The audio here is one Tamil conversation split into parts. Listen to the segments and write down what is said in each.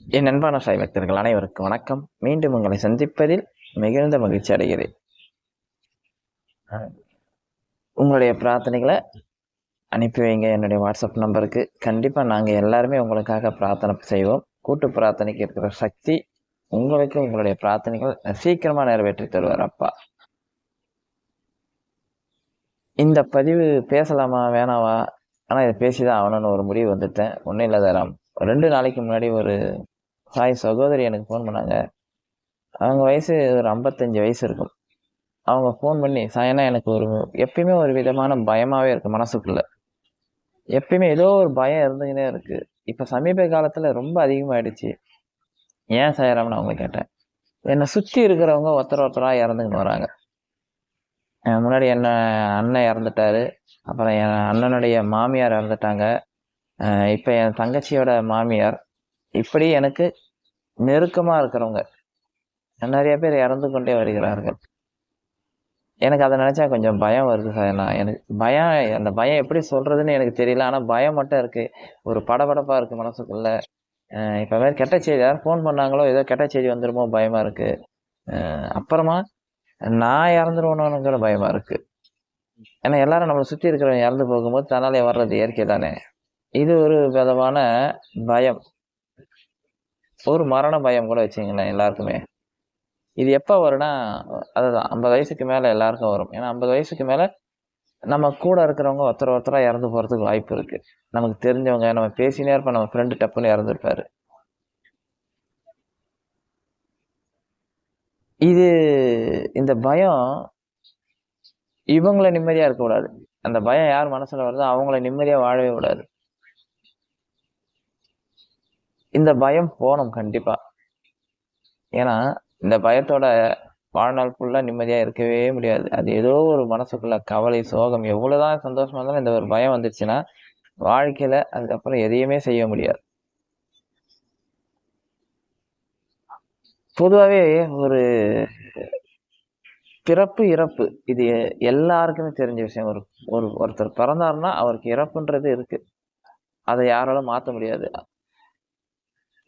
என் அன்பான சாய் பக்தர்கள் அனைவருக்கும் வணக்கம். மீண்டும் உங்களை சந்திப்பதில் மிகுந்த மகிழ்ச்சி அடைகிறேன். உங்களுடைய பிரார்த்தனைகளை அனுப்பி வைங்க. என்னுடைய வாட்ஸ்அப் நம்பருக்கு கண்டிப்பாக நாங்கள் எல்லாருமே உங்களுக்காக பிரார்த்தனை செய்வோம். கூட்டு பிரார்த்தனைக்கு இருக்கிற சக்தி உங்களுக்கு உங்களுடைய பிரார்த்தனைகள் சீக்கிரமாக நிறைவேற்றி தருவார் அப்பா. இந்த பதிவு பேசலாமா வேணாவா ஆனால் இதை பேசி தான் ஆகணும்னு ஒரு முடிவு வந்துட்டேன். ஒன்றும் இல்லை தரம். ரெண்டு நாளைக்கு முன்னாடி ஒரு சாய் சகோதரி எனக்கு ஃபோன் பண்ணாங்க. அவங்க வயசு ஒரு ஐம்பத்தஞ்சு வயசு இருக்கும். அவங்க ஃபோன் பண்ணி சாயனா எனக்கு ஒரு எப்பயுமே ஒரு விதமான பயமாகவே இருக்குது மனசுக்குள்ள. எப்பயுமே ஏதோ ஒரு பயம் இருந்துக்கிட்டே இருக்குது இப்போ சமீப காலத்தில் ரொம்ப அதிகமாகிடுச்சு ஏன் சாயராமன் அவங்க கேட்டேன். என்னை சுற்றி இருக்கிறவங்க ஒருத்தர் ஒருத்தராக இறந்துக்கின்னு வராங்க. முன்னாடி என்ன அண்ணன் இறந்துட்டாரு. அப்புறம் என் அண்ணனுடைய மாமியார் இறந்துட்டாங்க. இப்போ என் தங்கச்சியோட மாமியார் இப்படி எனக்கு நெருக்கமாக இருக்கிறவங்க. நிறைய பேர் இறந்து கொண்டே வருகிறார்கள். எனக்கு அதை நினச்சா கொஞ்சம் பயம் வருது சார். நான் எனக்கு பயம் அந்த பயம் எப்படி சொல்கிறதுன்னு எனக்கு தெரியல. ஆனால் பயம் மட்டும் இருக்குது ஒரு படபடப்பாக இருக்குது மனசுக்குள்ளே. இப்போ மாதிரி கெட்ட செய்தி யாரும் ஃபோன் பண்ணாங்களோ ஏதோ கெட்ட செய்தி வந்துடுமோ பயமாக இருக்குது அப்புறமா நான் இறந்துருவணுங்கிற பயமாக இருக்குது ஏன்னா எல்லாரும் நம்மளை சுற்றி இருக்கிறவங்க இறந்து போகும்போது தன்னாலே வர்றது இயற்கை தானே. இது ஒரு விதமான பயம். ஒரு மரண பயம் கூட வச்சுங்களேன் எல்லாருக்குமே. இது எப்போ வரும்னா அதுதான் ஐம்பது வயசுக்கு மேலே எல்லாருக்கும் வரும். ஏன்னா ஐம்பது வயசுக்கு மேலே நம்ம கூட இருக்கிறவங்க ஒருத்தர் ஒருத்தராக இறந்து போகிறதுக்கு வாய்ப்பு இருக்குது நமக்கு தெரிஞ்சவங்க நம்ம பேசினே இருப்போம் நம்ம ஃப்ரெண்டு டப்புன்னு இறந்துருப்பாரு. இது இந்த பயம் இவங்கள நிம்மதியாக இருக்கக்கூடாது. அந்த பயம் யார் மனசில் வருதோ அவங்கள நிம்மதியாக வாழவே கூடாது. இந்த பயம் போகணும் கண்டிப்பா. ஏன்னா இந்த பயத்தோட வாழ்நாள் ஃபுல்லாக நிம்மதியாக இருக்கவே முடியாது. அது ஏதோ ஒரு மனசுக்குள்ள கவலை சோகம் எவ்வளோதான் சந்தோஷமா இருந்தாலும் இந்த ஒரு பயம் வந்துருச்சுன்னா வாழ்க்கையில அதுக்கப்புறம் எதையுமே செய்ய முடியாது. பொதுவாகவே ஒரு பிறப்பு இறப்பு இது எல்லாருக்குமே தெரிஞ்ச விஷயம். ஒரு ஒரு ஒருத்தர் பிறந்தாருன்னா அவருக்கு இறப்புன்றது இருக்கு. அதை யாராலும் மாற்ற முடியாது.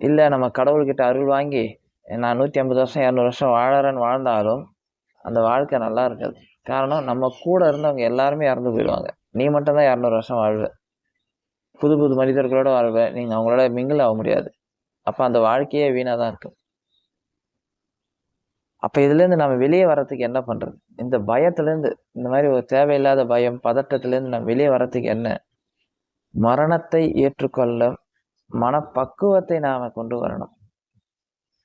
இல்லை நம்ம கடவுள்கிட்ட அருள் வாங்கி நான் நூற்றி ஐம்பது வருஷம் இரநூறு வருஷம் வாழறேன்னு வாழ்ந்தாலும் அந்த வாழ்க்கை நல்லா இருக்காது. காரணம் நம்ம கூட இருந்தவங்க எல்லாருமே இறந்து போயிடுவாங்க. நீ மட்டும்தான் இரநூறு வருஷம் வாழ்வ. புது புது மனிதர்களோட வாழ்வ. நீங்கள் அவங்களோட மிங்கிள் ஆக முடியாது. அப்போ அந்த வாழ்க்கையே வீணாக தான் இருக்கும். அப்போ இதுலேருந்து நம்ம வெளியே வர்றதுக்கு என்ன பண்ணுறது இந்த பயத்துலேருந்து இந்த மாதிரி ஒரு தேவையில்லாத பயம் பதட்டத்துலேருந்து நம்ம வெளியே வர்றதுக்கு என்ன? மரணத்தை ஏற்றுக்கொள்ள மனப்பக்குவத்தை நாம் கொண்டு வரணும்.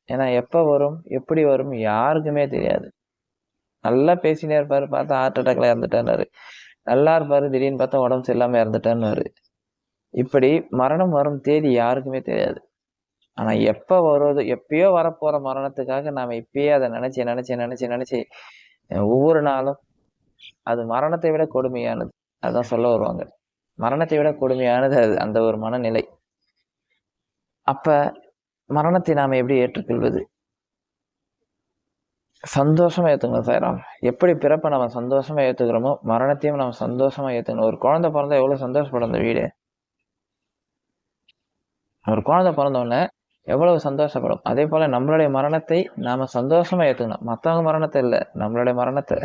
ஏன்னா எப்போ வரும் எப்படி வரும் யாருக்குமே தெரியாது. நல்லா பேசினே இருப்பார் பார்த்தா ஹார்ட் அட்டாக்ல இறந்துட்டாரு நல்லா இருப்பார் திடீர்னு பார்த்தா உடம்பு சரியில்லாமல் இறந்துட்டான்னு இப்படி மரணம் வரும் தேதி யாருக்குமே தெரியாது. ஆனால் எப்போ வருவது எப்பயோ வரப்போகிற மரணத்துக்காக நாம் இப்பயே அதை நினச்சி நினச்சி நினச்சி நினச்சி ஒவ்வொரு நாளும் அது மரணத்தை விட கொடுமையானது. அதான் சொல்ல வருவாங்க. மரணத்தை விட கொடுமையானது அது அந்த ஒரு மனநிலை. அப்ப மரணத்தை நாம் எப்படி ஏற்றுக்கொள்வது? சந்தோஷமா ஏத்துக்கணும் சாய்ராம் எப்படி பிறப்பை நம்ம சந்தோஷமா ஏத்துக்கிறோமோ மரணத்தையும் நம்ம சந்தோஷமா ஏத்துக்கணும். ஒரு குழந்தை பிறந்தா எவ்வளோ சந்தோஷப்படும் அந்த வீடு? ஒரு குழந்தை பிறந்தோடனே எவ்வளவு சந்தோஷப்படும். அதே போல நம்மளுடைய மரணத்தை நாம சந்தோஷமா ஏத்துக்கணும். மற்றவங்க மரணத்தை இல்லை. நம்மளுடைய மரணத்தை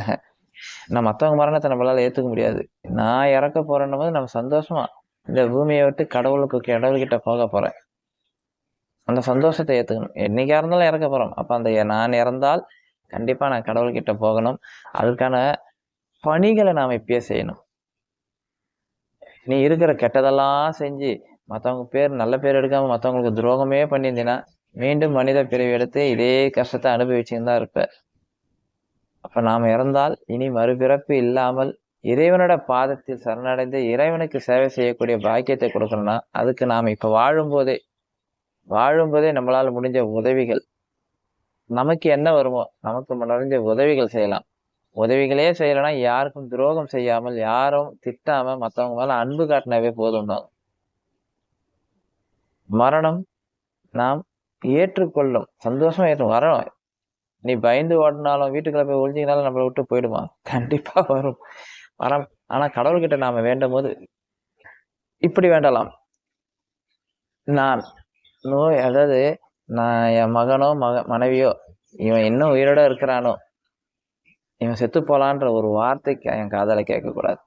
நான் மத்தவங்க மரணத்தை நம்மளால ஏத்துக்க முடியாது. நான் இறக்க போறேன்னும் போது நம்ம சந்தோஷமா இந்த பூமியை விட்டு கடவுளுக்கு கடவுள்கிட்ட போக போறேன். அந்த சந்தோஷத்தை ஏற்றுக்கணும் என்றைக்காக இருந்தாலும் இறக்க போகிறோம் அப்போ அந்த நான் இறந்தால் கண்டிப்பாக நான் கடவுள்கிட்ட போகணும். அதுக்கான பணிகளை நாம் இப்பயே செய்யணும். நீ இருக்கிற கெட்டதெல்லாம் செஞ்சு மற்றவங்க பேர் நல்ல பேர் எடுக்காமல் மற்றவங்களுக்கு துரோகமே பண்ணியிருந்தீங்கன்னா மீண்டும் மனித பிரிவு எடுத்து இதே கஷ்டத்தை அனுபவிச்சுன்னு தான் இருப்ப. அப்போ நாம் இறந்தால் இனி மறுபிறப்பு இல்லாமல் இறைவனோட பாதத்தில் சரணடைந்து இறைவனுக்கு சேவை செய்யக்கூடிய பாக்கியத்தை கொடுக்கணும்னா அதுக்கு நாம் இப்போ வாழும்போதே வாழும்போதே நம்மளால முடிஞ்ச உதவிகள் நமக்கு என்ன வருமோ நமக்கு முடிஞ்ச உதவிகள் செய்யலாம். உதவிகளே செய்யலைன்னா யாருக்கும் துரோகம் செய்யாமல் யாரும் திட்டாம மத்தவங்க மேல அன்பு காட்டினாவே போதும் தான். மரணம் நாம் ஏற்றுக்கொள்ளும். சந்தோஷமா ஏற்று வரணும் நீ பயந்து ஓடினாலும் வீட்டுக்குள்ள போய் ஒழிஞ்சிங்கனாலும் நம்மளை விட்டு போயிடுமா? கண்டிப்பா வரும். வரம் ஆனா கடவுள்கிட்ட நாம வேண்டும் போது இப்படி வேண்டலாம். நான் நோய் அதாவது நான் என் மகனோ மக மனைவியோ இவன் இன்னும் உயிரோட இருக்கிறானோ இவன் செத்து போலான்ற ஒரு வார்த்தைக்கு என் காதல கேட்கக்கூடாது.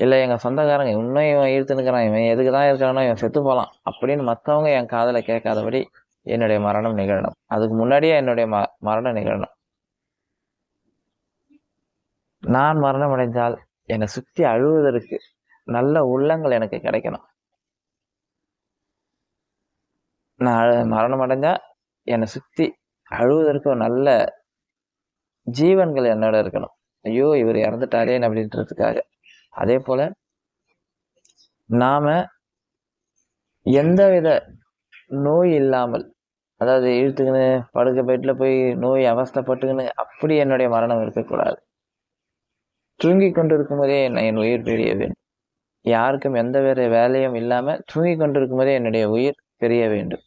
இல்லை எங்கள் சொந்தக்காரங்க இன்னும் இவன் ஈர்த்துனுக்கிறான் இவன் எதுக்கு தான் இருக்கிறானோ இவன் செத்து போகலாம் அப்படின்னு மற்றவங்க என் காதல கேட்காதபடி என்னுடைய மரணம் நிகழணும். அதுக்கு முன்னாடியே என்னுடைய ம மரணம் நிகழணும். நான் மரணம் அடைந்தால் என்னை சுற்றி அழுவதற்கு நல்ல உள்ளங்கள் எனக்கு கிடைக்கணும். நான் அழ- மரணம் அடைஞ்சால் என்னை சுற்றி அழுவதற்கு ஒரு நல்ல ஜீவன்கள் என்னோட இருக்கணும். ஐயோ இவர் இறந்துட்டாரே அப்படின்றதுக்காக. அதே போல் நாம் எந்தவித நோய் இல்லாமல் அதாவது இழுத்துக்கின்னு படுக்க பெட்டில் போய் நோய் அவஸ்தைப்பட்டுக்கின்னு அப்படி என்னுடைய மரணம் இருக்கக்கூடாது. தூங்கி கொண்டு இருக்கும்போதே என்னை என் உயிர் பெரிய வேண்டும். யாருக்கும் எந்த வேறு வேலையும் இல்லாமல் தூங்கி கொண்டிருக்கும் போதே என்னுடைய உயிர் பெரிய வேண்டும்.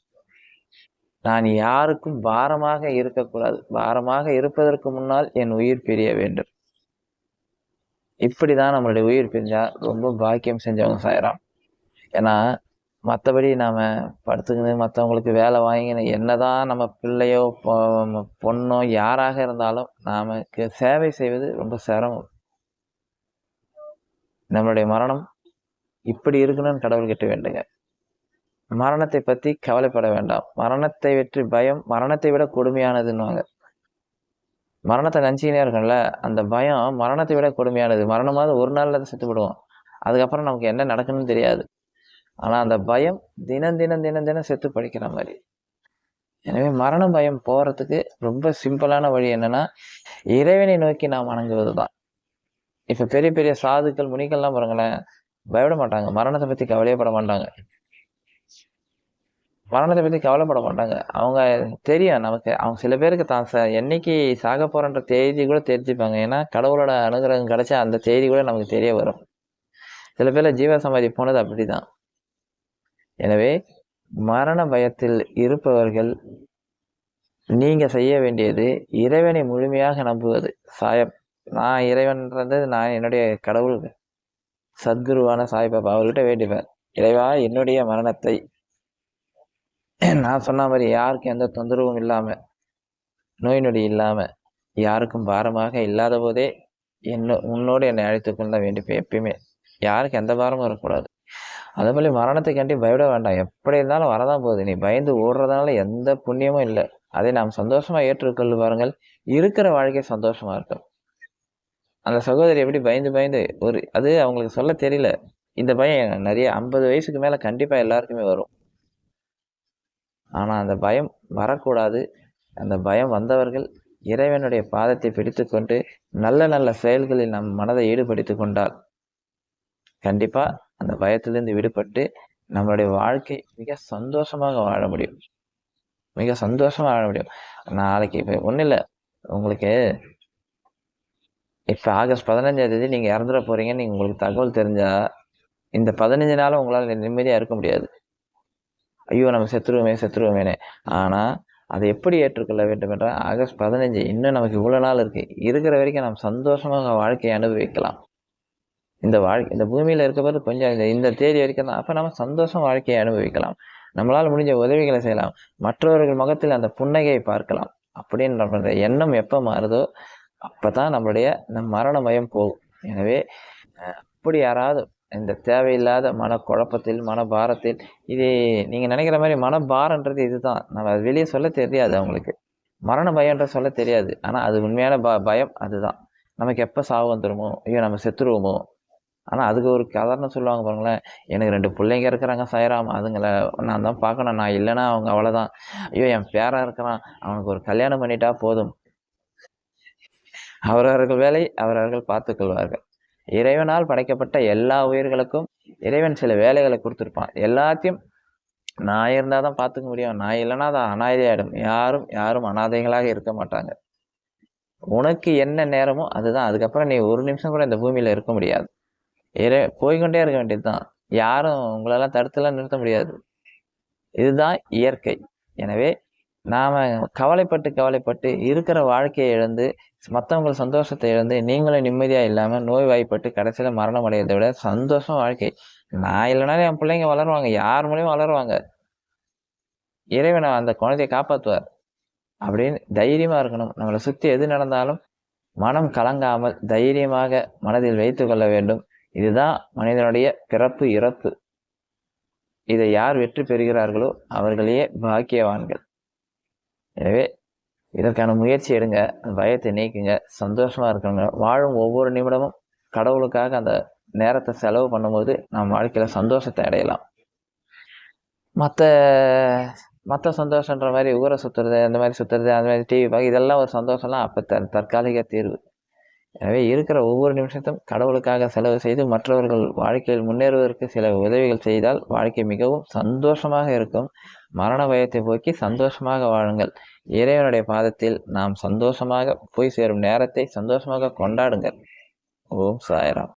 நான் யாருக்கும் பாரமாக இருக்கக்கூடாது. பாரமாக இருப்பதற்கு முன்னால் என் உயிர் பிரிய வேண்டும். இப்படி தான் நம்மளுடைய உயிர் பிரிஞ்சால் ரொம்ப பாக்கியம் செஞ்சவங்க சாயிரம். ஏன்னா மற்றபடி நாம் படுத்துக்கின்னு மற்றவங்களுக்கு வேலை வாங்கின்னு என்னதான் நம்ம பிள்ளையோ பொண்ணோ யாராக இருந்தாலும் நமக்கு சேவை செய்வது ரொம்ப சிரமம். நம்மளுடைய மரணம் இப்படி இருக்கணும்னு கடவுள் கிட்ட வேண்டுங்க. மரணத்தை பத்தி கவலைப்பட வேண்டாம். மரணத்தை வெற்றி பயம் மரணத்தை விட கொடுமையானதுன்னுவாங்க. மரணத்தை நினச்சிக்கினே இருக்கோம்ல அந்த பயம் மரணத்தை விட கொடுமையானது. மரணமாவது ஒரு நாள்ல தான் செத்து விடுவோம் அதுக்கப்புறம் நமக்கு என்ன நடக்குன்னு தெரியாது. ஆனா அந்த பயம் தினம் தினம் தினம் தினம் செத்து படிக்கிற மாதிரி. எனவே மரண பயம் போறதுக்கு ரொம்ப சிம்பிளான வழி என்னன்னா இறைவனை நோக்கி நாம் வணங்குவது தான் இப்போ பெரிய பெரிய சாதுக்கள் முனிகள்லாம் பாருங்களேன் பயப்பட மாட்டாங்க. மரணத்தை பத்தி கவலையே பட மாட்டாங்க. மரணத்தை பற்றி கவலைப்பட மாட்டாங்க. அவங்க தெரியும் நமக்கு. அவங்க சில பேருக்கு தான் சார். என்னைக்கு சாக போகிறன்ற தேதி கூட தெரிஞ்சுப்பாங்க. ஏன்னா கடவுளோட அனுகிரகம் கிடைச்சா அந்த தேதி கூட நமக்கு தெரிய வரும். சில பேரில் ஜீவ சமாதி போனது அப்படிதான். எனவே மரண பயத்தில் இருப்பவர்கள் நீங்கள் செய்ய வேண்டியது இறைவனை முழுமையாக நம்புவது. சாயம். நான் இறைவன்றது நான் என்னுடைய கடவுள். சத்குருவான சாய்பாபா அவர்கிட்ட வேண்டிப்பேன். இறைவா என்னுடைய மரணத்தை நான் சொன்ன மாதிரி யாருக்கும் எந்த தொந்தரவும் இல்லாமல் நோய் நொடி இல்லாமல் யாருக்கும் பாரமாக இல்லாத போதே என்ன உன்னோடு என்னை அழைத்துக் கொள்ள வேண்டிப்பேன் எப்பயுமே. யாருக்கும் எந்த பாரமும் வரக்கூடாது. அதே போல மரணத்துக்காண்டி பயப்பட வேண்டாம். எப்படி இருந்தாலும் வரதான் போகுது. நீ பயந்து ஓடுறதுனால எந்த புண்ணியமும் இல்லை. அதை நாம் சந்தோஷமாக ஏற்றுக்கொள்ள பாருங்கள். இருக்கிற வாழ்க்கை சந்தோஷமாக இருக்கும். அந்த சகோதரி எப்படி பயந்து பயந்து ஒரு அது அவங்களுக்கு சொல்ல தெரியல. இந்த பயம் நிறைய ஐம்பது வயசுக்கு மேலே கண்டிப்பாக எல்லாருக்குமே வரும். ஆனால் அந்த பயம் வரக்கூடாது. அந்த பயம் வந்தவர்கள் இறைவனுடைய பாதத்தை பிடித்துக்கொண்டு நல்ல நல்ல செயல்களில் நம் மனதை ஈடுபடுத்திக் கொண்டால் கண்டிப்பாக அந்த பயத்திலிருந்து விடுபட்டு நம்மளுடைய வாழ்க்கை மிக சந்தோஷமாக வாழ முடியும். மிக சந்தோஷமாக வாழ முடியும். நாளைக்கு இப்போ ஒன்றும் இல்லை. உங்களுக்கு இப்போ ஆகஸ்ட் பதினஞ்சாம் தேதி நீங்கள் இறந்துட போகிறீங்கன்னு நீங்கள் உங்களுக்கு தகவல் தெரிஞ்சால் இந்த பதினஞ்சு நாளும் உங்களால் நிம்மதியாக இருக்க முடியாது. ஐயோ நம்ம செத்துருவோமே செத்துருவோமேனே ஆனால் அதை எப்படி ஏற்றுக்கொள்ள வேண்டும் என்றால் ஆகஸ்ட் பதினஞ்சு இன்னும் நமக்கு இவ்வளோ நாள் இருக்குது இருக்கிற வரைக்கும் நாம் சந்தோஷமாக வாழ்க்கையை அனுபவிக்கலாம். இந்த வாழ்க்கை இந்த பூமியில் இருக்கிறபோது கொஞ்சம் இந்த இந்த தேதி வரைக்கும் தான். அப்போ நம்ம சந்தோஷம் வாழ்க்கையை அனுபவிக்கலாம். நம்மளால் முடிஞ்ச உதவிகளை செய்யலாம். மற்றவர்கள் முகத்தில் அந்த புன்னகையை பார்க்கலாம். அப்படின்னு எண்ணம் எப்போ மாறுதோ அப்போ தான் நம்மளுடைய நம் மரண பயம் போகும். எனவே அப்படி யாராவது இந்த தேவையில்லாத மனக்குழப்பத்தில் மனபாரத்தில் இது நீங்கள் நினைக்கிற மாதிரி மனபாரன்றது இதுதான். நம்ம அது வெளியே சொல்ல தெரியாது அவங்களுக்கு. மரண பயம்ன்ற சொல்ல தெரியாது. ஆனால் அது உண்மையான ப பயம் அதுதான். நமக்கு எப்போ சாவு வந்துடுமோ ஐயோ நம்ம செத்துருவோமோ. ஆனால் அதுக்கு ஒரு கதர்னு சொல்லுவாங்க பாருங்களேன். எனக்கு ரெண்டு பிள்ளைங்க இருக்கிறாங்க சாயராம். அதுங்களை நான் தான் பார்க்கணும். நான் இல்லைன்னா அவங்க அவ்வளோதான் ஐயோ என் பேரன் இருக்கிறான். அவனுக்கு ஒரு கல்யாணம் பண்ணிட்டா போதும். அவரவர்கள் வேலை அவரவர்கள் பார்த்துக்கொள்வார்கள். இறைவனால் படைக்கப்பட்ட எல்லா உயிர்களுக்கும் இறைவன் சில வேலைகளை கொடுத்துருப்பான். எல்லாத்தையும் நான் இருந்தால் தான் பார்த்துக்க முடியும். நான் இல்லைன்னா அது அனாதையாயிடும். யாரும் யாரும் அனாதைகளாக இருக்க மாட்டாங்க. உனக்கு என்ன நேரமோ அதுதான். அதுக்கப்புறம் நீ ஒரு நிமிஷம் கூட இந்த பூமியில் இருக்க முடியாது. இறை போய்கொண்டே இருக்க வேண்டியது தான் யாரும் உங்களெல்லாம் தடுத்துலாம் நிறுத்த முடியாது. இதுதான் இயற்கை. எனவே நாம் கவலைப்பட்டு கவலைப்பட்டு இருக்கிற வாழ்க்கையை இழந்து மற்றவங்க சந்தோஷத்தை இழந்து நீங்களும் நிம்மதியாக இல்லாமல் நோய் நோய்வாய்ப்பட்டு கடைசியில் மரணம் அடையதை விட சந்தோஷம் வாழ்க்கை. நான் இல்லைனாலும் என் பிள்ளைங்க வளருவாங்க யார் மூலியம் வளருவாங்க? இறைவனை அந்த குழந்தையை காப்பாற்றுவார் அப்படின்னு தைரியமாக இருக்கணும். நம்மளை சுற்றி எது நடந்தாலும் மனம் கலங்காமல் தைரியமாக மனதில் வைத்து கொள்ள வேண்டும். இதுதான் மனிதனுடைய பிறப்பு இறப்பு. இதை யார் வெற்றி பெறுகிறார்களோ அவர்களையே பாக்கியவான்கள். எனவே இதற்கான முயற்சி எடுங்க பயத்தை நீக்குங்க சந்தோஷமாக இருக்கணுங்க. வாழும் ஒவ்வொரு நிமிடமும் கடவுளுக்காக அந்த நேரத்தை செலவு பண்ணும்போது நம்ம வாழ்க்கையில் சந்தோஷத்தை அடையலாம். மற்ற மற்ற சந்தோஷன்ற மாதிரி ஊரை சுற்றுறது அந்த மாதிரி சுற்றுறது அந்த மாதிரி டிவி பார்க்க இதெல்லாம் ஒரு சந்தோஷம்லாம் அப்போ த தற்காலிக தீர்வு. எனவே இருக்கிற ஒவ்வொரு நிமிஷத்தும் கடவுளுக்காக செலவு செய்து மற்றவர்கள் வாழ்க்கையில் முன்னேறுவதற்கு சில உதவிகள் செய்தால் வாழ்க்கை மிகவும் சந்தோஷமாக இருக்கும். மரண பயத்தை போக்கி சந்தோஷமாக வாழுங்கள். இறைவனுடைய பாதத்தில் நாம் சந்தோஷமாக போய் சேரும் நேரத்தை சந்தோஷமாக கொண்டாடுங்கள். ஓம் சாய்ராம்.